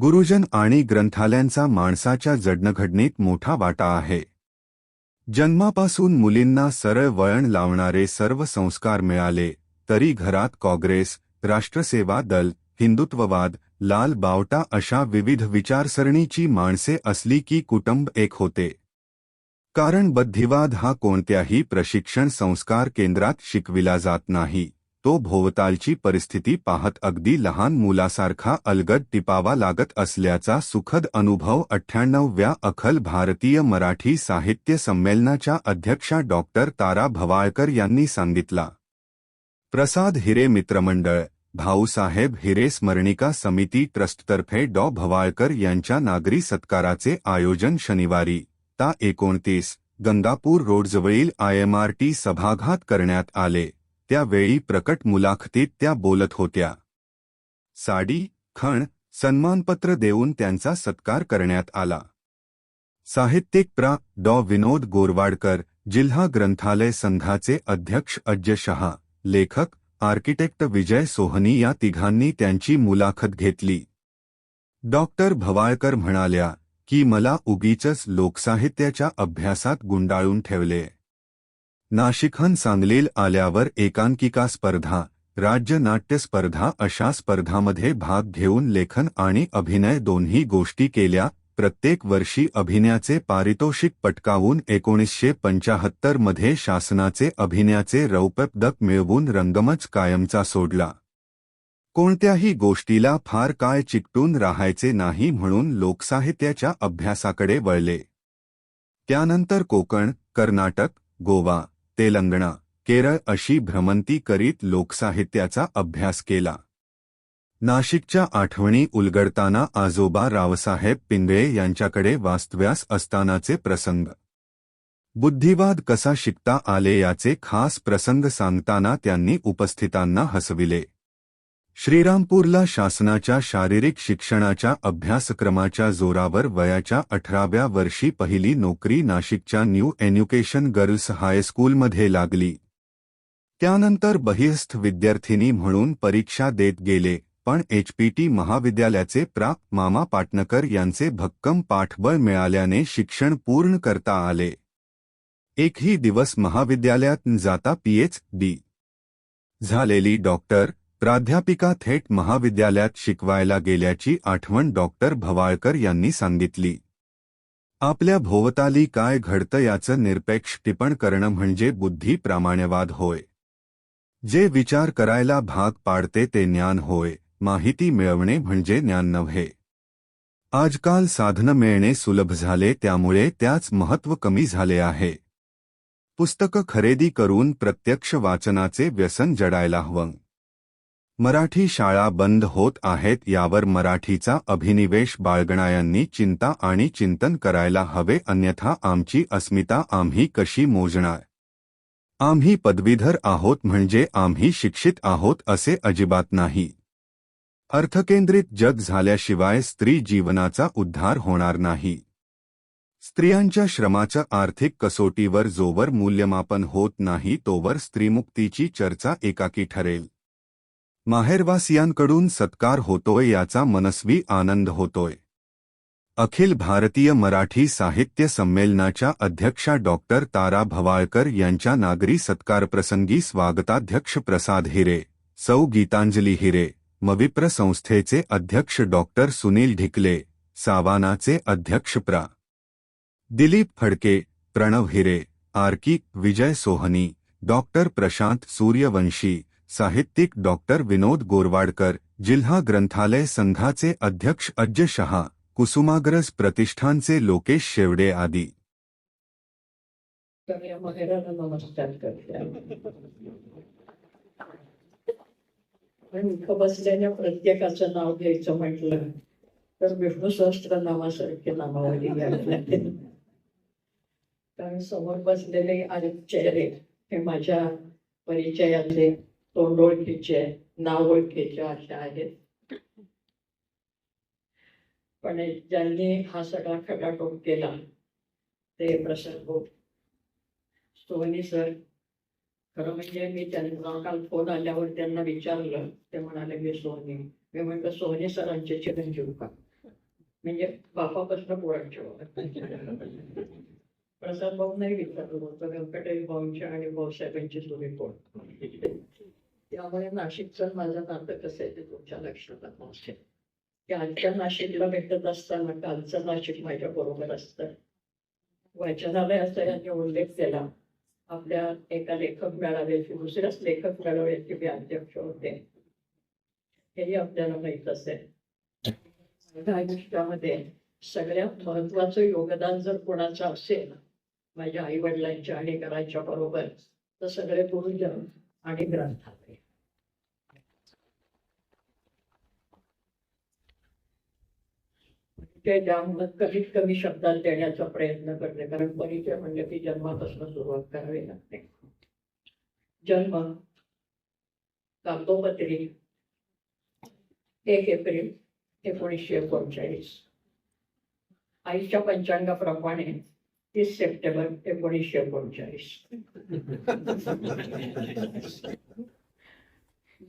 गुरुजन आणि ग्रंथालयांचा माणसाच्या जडणघडणीत मोठा वाटा आहे. जन्मापासून मुलींना सरळ वळण लावणारे सर्व संस्कार मिळाले, तरी घरात काँग्रेस, राष्ट्रसेवा दल, हिंदुत्ववाद, लाल बावटा अशा विविध विचारसरणीची माणसे असली की कुटुंब एक होते. कारण बद्धिवाद हा कोणत्याही प्रशिक्षण संस्कार केंद्रात शिकविला जात नाही. तो भोवतालची परिस्थिती पाहत अगदी लहान मुलासारखा अलगद टिपावा लागत असल्याचा सुखद अनुभव अठ्ठ्याण्णवव्या अखल भारतीय मराठी साहित्य संमेलनाच्या अध्यक्षा डॉक्टर तारा भवाळकर यांनी सांगितला. प्रसाद हिरे मित्रमंडळ भाऊसाहेब हिरे स्मरणिका समिती ट्रस्टतर्फे डॉ. भवाळकर यांच्या नागरी सत्काराचे आयोजन शनिवारी ता एकोणतीस गंगापूर रोडजवळील आयएमआरटी सभाघात करण्यात आले. त्यावेळी प्रकट मुलाखतीत त्या बोलत होत्या. साडी, खण, सन्मानपत्र देऊन त्यांचा सत्कार करण्यात आला. साहित्यिक प्रा. डॉ. विनोद गोरवाडकर, जिल्हा ग्रंथालय संघाचे अध्यक्ष अज्य शहा, लेखक, आर्किटेक्ट विजय सोहनी या तिघांनी त्यांची मुलाखत घेतली. डॉक्टर भवाळकर म्हणाल्या, की मला उगीचच लोकसाहित्याच्या अभ्यासात गुंडाळून ठेवले. नाशिकहन सांगलील आल्यावर एकांकिका स्पर्धा राज्य नाट्य स्पर्धा अशा स्पर्धामध्ये भाग घेऊन लेखन आणि अभिनय दोन्ही गोष्टी केल्या. प्रत्येक वर्षी अभिनयाचे पारितोषिक पटकावून एकोणीसशे पंचाहत्तरमध्ये शासनाचे अभिनयाचे रौप्यपदक मिळवून रंगमच कायमचा सोडला. कोणत्याही गोष्टीला फार काय चिकटून राहायचे नाही म्हणून लोकसाहित्याच्या अभ्यासाकडे वळले. त्यानंतर कोकण कर्नाटक गोवा तेलंगणा केरळ अशी भ्रमंती करीत लोकसाहित्याचा अभ्यास केला. नाशिकच्या आठवणी उलगडताना आजोबा रावसाहेब पिंगळे यांच्याकडे वास्तव्यास असतानाचे प्रसंग. बुद्धिवाद कसा शिकता आले याचे खास प्रसंग सांगताना त्यांनी उपस्थितांना हसविले. श्रीरामपूरला शासनाच्या शारीरिक शिक्षणाच्या अभ्यासक्रमाच्या जोरावर वयाच्या अठराव्या वर्षी पहिली नोकरी नाशिकच्या न्यू एज्युकेशन गर्ल्स हायस्कूलमध्ये लागली. त्यानंतर बहिस्थ विद्यार्थिनी म्हणून परीक्षा देत गेले पण एचपीटी महाविद्यालयाचे प्रा. मामा पाटणकर यांचे भक्कम पाठबळ मिळाल्याने शिक्षण पूर्ण करता आले. एकही दिवस महाविद्यालयात जाता पीएच डी. झालेली डॉक्टर प्राध्यापिका थेट महाविद्यालयात शिकवायला गेल्याची आठवण डॉक्टर भवाळकर यांनी सांगितली. आपल्या भोवताली काय घडतं याचं निरपेक्ष टिपण करणं म्हणजे बुद्धी प्रामाण्यवाद होय. जे विचार करायला भाग पाडते ते ज्ञान होय माहिती मिळवणे म्हणजे ज्ञान नव्हे. आजकाल साधनं मिळणे सुलभ झाले त्यामुळे त्याच महत्त्व कमी झाले आहे. पुस्तकं खरेदी करून प्रत्यक्ष वाचनाचे व्यसन जडायला हवं. मराठी शाळा बंद होत आहेत यावर मराठीचा अभिनिवेश बाळगणायांनी चिंता आणि चिंतन करायला हवे अन्यथा आमची अस्मिता आम्ही कशी मोजणार? आम्ही पदवीधर आहोत म्हणजे आम्ही शिक्षित आहोत असे अजिबात नाही. अर्थकेंद्रित जग झाल्याशिवाय स्त्री जीवनाचा उद्धार होणार नाही. स्त्रियांच्या श्रमाच्या आर्थिक कसोटीवर जोवर मूल्यमापन होत नाही तोवर स्त्रीमुक्तीची चर्चा एकाकी ठरेल. माहेरवासियांकडून सत्कार होतोय याचा मनस्वी आनंद होतोय. अखिल भारतीय मराठी साहित्य संमेलनाच्या अध्यक्षा डॉक्टर तारा भवाळकर यांच्या नागरी सत्कारप्रसंगी स्वागताध्यक्ष प्रसाद हिरे, सौ गीतांजली हिरे, मविप्र संस्थेचे अध्यक्ष डॉक्टर सुनील ढिकले, सावानाचे अध्यक्ष प्रा. दिलीप फडके, प्रणव हिरे आर्की विजय सोहनी डॉक्टर प्रशांत सूर्यवंशी साहित्यिक डॉक्टर विनोद गोरवाडकर जिल्हा ग्रंथालय संघाचे अध्यक्ष अज्य शहा कुसुमाग्रज प्रतिष्ठानचे लोकेश शेवडे आदी. बसल्याने बसलेल्या प्रत्येकाचं नाव घ्यायचं म्हटलं तर विष्णू सहस्त्र नावासारखे नामावली घ्यावी लागेल कारण समोर बसलेले अनेक चेहरे हे माझ्या परिचयाचे तोंड ओळखीचे नाव ओळखीचे असे आहेत. पण ज्यांनी हा सगळा खटाटोप केला ते प्रसंग सोनी सर खरं म्हणजे मी त्यांना काल फोन आल्यावर त्यांना विचारलं ते म्हणाले मी सोनी. मी म्हटलं सोनी सरांचे चिरंजीव का? म्हणजे बापापासून पोरांचे प्रसाद भाऊ नाही विचारलं होतं व्यंकटेश भाऊंच्या आणि भाऊसाहेबांची तुम्ही कोण त्यामुळे नाशिकचं माझा नातं कसं आहे ते तुमच्या लक्षात आलं असेल. की आजच्या नाशिकला भेटत असताना कालचं नाशिक माझ्या बरोबर असतं. वाचनालयाचा यांनी उल्लेख केला. आपल्या एका लेखक मेळाव्याची दुसऱ्याच लेखक मेळाव्याचे मी अध्यक्ष होते. हेही आपल्याला माहीत असेल. आयुष्यामध्ये सगळ्यात महत्वाचं योगदान जर कोणाचं असेल माझ्या आई वडिलांच्या आणि घरांच्या बरोबर तर सगळे गुरुजन आणि ग्रंथालय. म्हणजे ते ज्यामुळे कमीत कमी शब्दात देण्याचा प्रयत्न करते कारण परिचय म्हणजे की जन्मापासून सुरुवात करावी लागते. जन्म कागदोपत्री एक एप्रिल एकोणीसशे एकोणचाळीस. आईच्या पंचांगाप्रमाणे तीस सप्टेंबर एकोणीसशे एकोणचाळीस.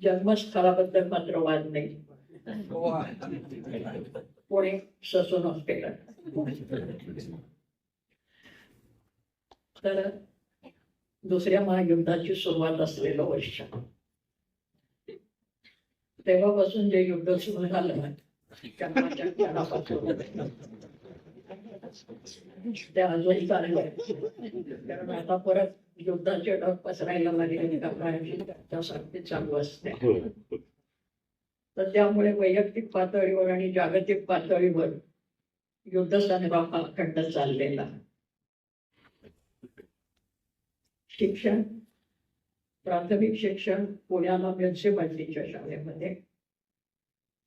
जन्मस्थळाबद्दल मात्र वाद नाही. पुणे ससून हॉस्पिटल. तर दुसऱ्या महायुद्धाची सुरुवात असलेलं वर्ष. तेव्हापासून जे युद्ध सुरू झालं क्षणापासून ते अजून चाललंय कारण आता परत युद्धाचे ढग पसरायला लागले. त्यासाठी चालू असते. तर त्यामुळे वैयक्तिक पातळीवर आणि जागतिक पातळीवर युद्ध संग्राम हा अखंड चाललेला. शिक्षण प्राथमिक शिक्षण पुण्याला म्युन्सिपाल्टीच्या शाळेमध्ये.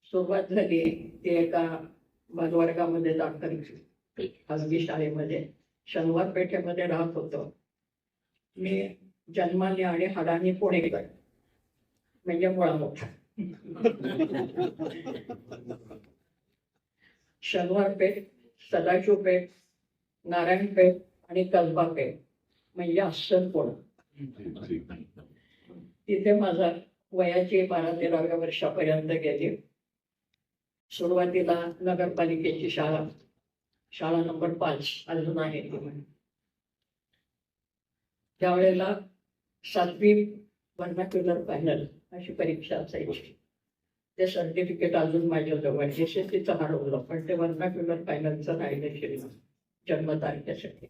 सुरुवात झाली ती एका वर्गामध्ये दाखल खासगी शाळेमध्ये शनिवार पेठेमध्ये राहत होतो. मी जन्माने आणि हाडाने पुणेकर म्हणजे मुळा मोठा शनिवार पेठ सदाशिव पेठ नारायण पेठ आणि कसबा पेठ. म्हणजे अस्सल कोण तिथे माझा वयाची बारा तेराव्या वर्षापर्यंत गेली. सुरुवातीला नगरपालिकेची शाळा. शाळा नंबर पाच अजून आहे. ती त्यावेळेला सातवी वर्णाक्युलर फायनल अशी परीक्षा असायची. ते सर्टिफिकेट अजून माझ्या जवळ एस हरवलं पण ते वर्णाक्युलर फायनलचं राहिलं शिरलं जन्मतारखेसाठी.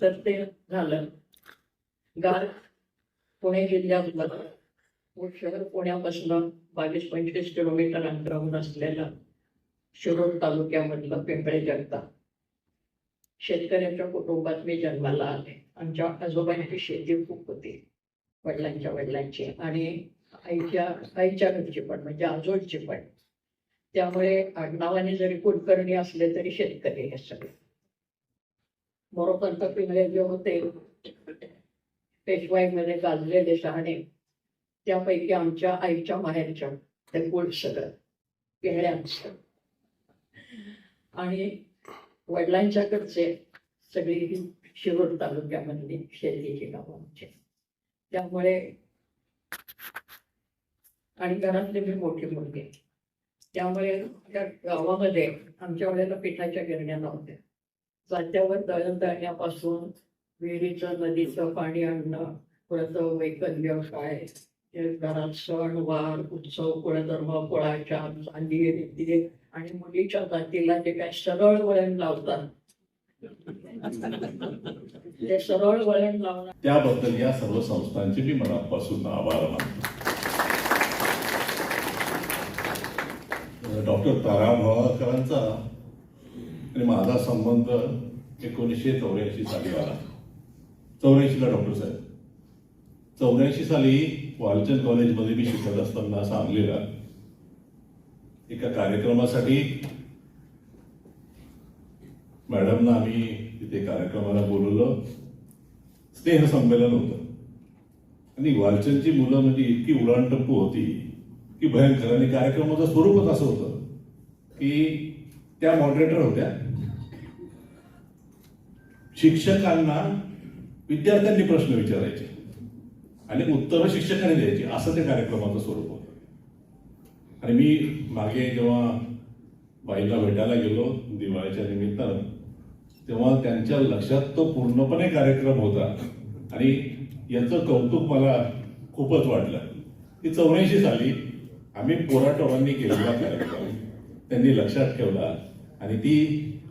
तर ते झालं. गार पुणे जिल्ह्यातलं शहर पुण्यापासून बावीस पंचवीस किलोमीटर अंतरावर असलेलं शिरूर तालुक्यामधलं पिंपळे जगता शेतकऱ्याच्या कुटुंबात मी जन्माला आले. आमच्या आजोबांची शेती खूप होती. वडिलांच्या वडिलांची आणि आईच्या आईच्या घरची पण म्हणजे आजोळची पण. त्यामुळे आडनावाने जरी कुलकर्णी असले तरी शेतकरी हे सगळे. मोरोपंत पिंगळे जे होते पेशवाईमध्ये गाजलेले शहाणे त्यापैकी आमच्या आईच्या माहेरच्या ते कुळ सगळं पिंगळ्यांचं. आणि वडिलांच्याकडचे सगळी ही शिरूर तालुक्यामधली शेतीची गावं आमची त्यामुळे आणि घरातली मी मोठी मुलगी. त्यामुळे त्या गावामध्ये आमच्या वेळेला पिठाच्या गिरण्या नव्हत्या. जात्यावर दळण दळण्यापासून विहिरीचं नदीचं पाणी आणणं परत वैकल व्यवसाय घरात सण वार उत्सव कुळधर्म कुळाच्या चांदी रीती आणि मुलीच्या जातीला जे काय सरळ वळण लावतात. ते सरळ वळण लावणार त्याबद्दल या सर्व संस्थांचे मी मनापासून आभार मानतो. डॉक्टर तारा भवाकरांचा आणि माझा संबंध एकोणीसशे चौऱ्याऐंशी साली आला. चौऱ्याऐंशीला डॉक्टर साहेब. चौऱ्याऐंशी साली वालचंद कॉलेजमध्ये मी शिकत असताना सांगलीला एका कार्यक्रमासाठी मॅडमना आम्ही तिथे कार्यक्रमाला बोलवलं. स्नेहसंमेलन होतं. आणि वालचंदची मुलं म्हणजे इतकी उडाणटप्पू होती की भयंकर. आणि कार्यक्रमाचं स्वरूपच असं होतं की त्या मॉडरेटर होत्या. शिक्षकांना विद्यार्थ्यांनी प्रश्न विचारायचे. आणि उत्तरं शिक्षकांनी द्यायची असं त्या कार्यक्रमाचं स्वरूप होतं. आणि मी मागे जेव्हा बाईला भेटायला गेलो दिवाळीच्या निमित्तानं तेव्हा त्यांच्या लक्षात तो पूर्णपणे कार्यक्रम होता. आणि याचं कौतुक मला खूपच वाटलं. की चौऱ्याऐंशी साली आम्ही पोराटोरांनी केलेला कार्यक्रम त्यांनी लक्षात ठेवला आणि ती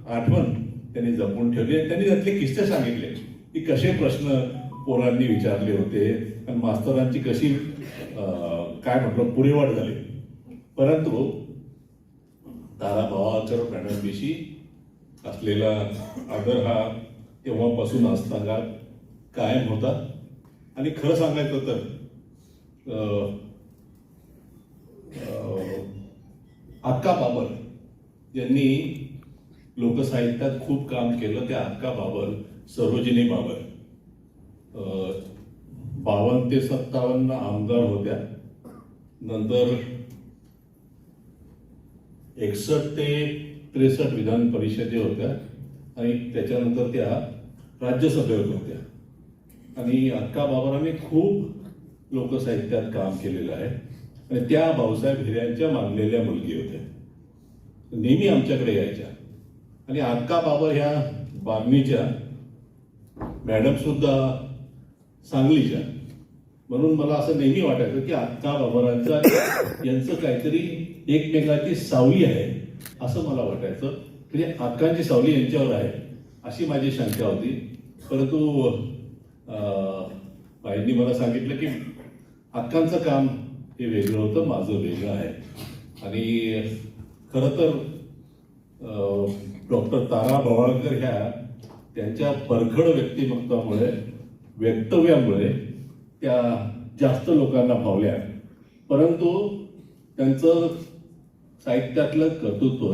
आठवण त्यांनी जपून ठेवली आणि त्यांनी त्यातले किस्से सांगितले की कसे प्रश्न पोरांनी विचारले होते. आणि मास्तरांची कशी काय म्हटलं पुरेवाट झाली. परंतु तारा भावाकर प्रणालीशी असलेला आदर हा तेव्हापासून असताना कायम होता. आणि खरं सांगायचं तर अक्का बाबर यांनी लोकसाहित्यात खूप काम केलं. त्या अक्का बाबर सरोजिनी बाबर. बावन्न ते सत्तावन्न आमदार होत्या. नंतर एकसष्ट ते त्रेसष्ट विधान परिषदे होत्या आणि त्याच्यानंतर त्या राज्यसभेवर होत्या. आणि अक्का बाबरांनी खूप लोकसाहित्यात काम केलेलं आहे. आणि त्या भाऊसाहेब हिऱ्यांच्या मानलेल्या मुलगी होत्या. नेहमी आमच्याकडे यायच्या. आणि अक्का बाबर ह्या बागणीच्या मॅडम सुद्धा सांगलीच्या म्हणून मला असं नेहमी वाटायचं की अक्का बाबरांचा यांचं काहीतरी एकमेकाची सावली आहे असं मला वाटायचं. म्हणजे आकांची सावली यांच्यावर आहे अशी माझी शंका होती. परंतु बाईंनी मला सांगितलं की अक्कांचं काम हे वेगळं होतं माझं वेगळं आहे. आणि खरं तर डॉक्टर तारा भवाळकर ह्या त्यांच्या परखड व्यक्तिमत्वामुळे वक्तव्यामुळे त्या जास्त लोकांना भावल्या परंतु त्यांचं साहित्यातलं कर्तृत्व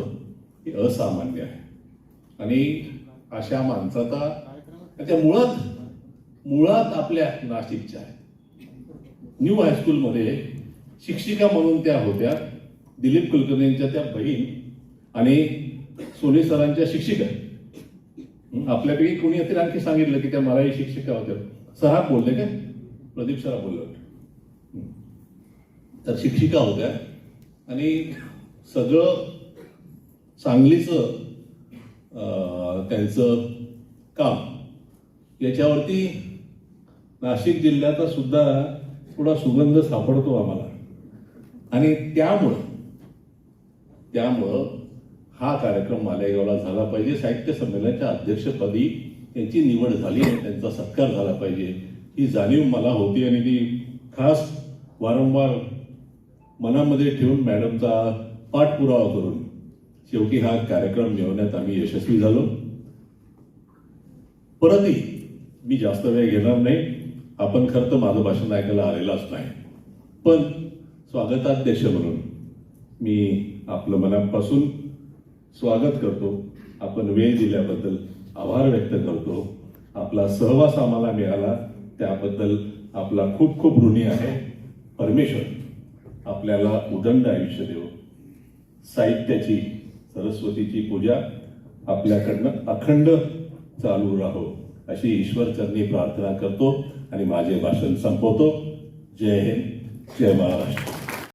हे असामान्य आहे. आणि अशा माणसाचा त्याच्या मुळात मुळात आपल्या नाशिकच्या आहेत. न्यू हायस्कूलमध्ये शिक्षिका म्हणून त्या होत्या दिलीप कुलकर्णींच्या त्या बहीण आणि सोनी सरांच्या शिक्षिका. आपल्यापैकी कोणी असेल आणखी सांगितलं की त्या मराठी शिक्षिका होत्या. सराफ बोलले काय प्रदीप सरा बोलले होते. तर शिक्षिका होत्या आणि सगळं सांगलीचं त्यांचं काम याच्यावरती नाशिक जिल्ह्याचा सुद्धा थोडा सुगंध सापडतो आम्हाला. आणि त्यामुळं त्यामुळं हा कार्यक्रम मालेगावला झाला पाहिजे. साहित्य संमेलनाच्या अध्यक्षपदी त्यांची निवड झाली आणि त्यांचा सत्कार झाला पाहिजे. ही जाणीव मला होती आणि ती खास वारंवार मनामध्ये ठेवून मॅडमचा पाठपुरावा करून शेवटी हा कार्यक्रम मिळवण्यात आम्ही यशस्वी झालो. परतही मी जास्त वेळ घेणार नाही. आपण खरं तर माझं भाषण ऐकायला आलेलाच नाही. पण स्वागताध्यक्ष म्हणून मी आपलं मनापासून स्वागत करतो. आपण वेळ दिल्याबद्दल आभार व्यक्त करतो. आपला सहवास आम्हाला मिळाला त्याबद्दल आपला खूप खूप ऋणी आहे परमेश्वर. आपल्याला उदंड आयुष्य देव. साहित्याची सरस्वतीची पूजा आपल्याकडनं अखंड चालू राहो अशी ईश्वरचरणी प्रार्थना करतो आणि माझे भाषण संपवतो. जय हिंद जय महाराष्ट्र.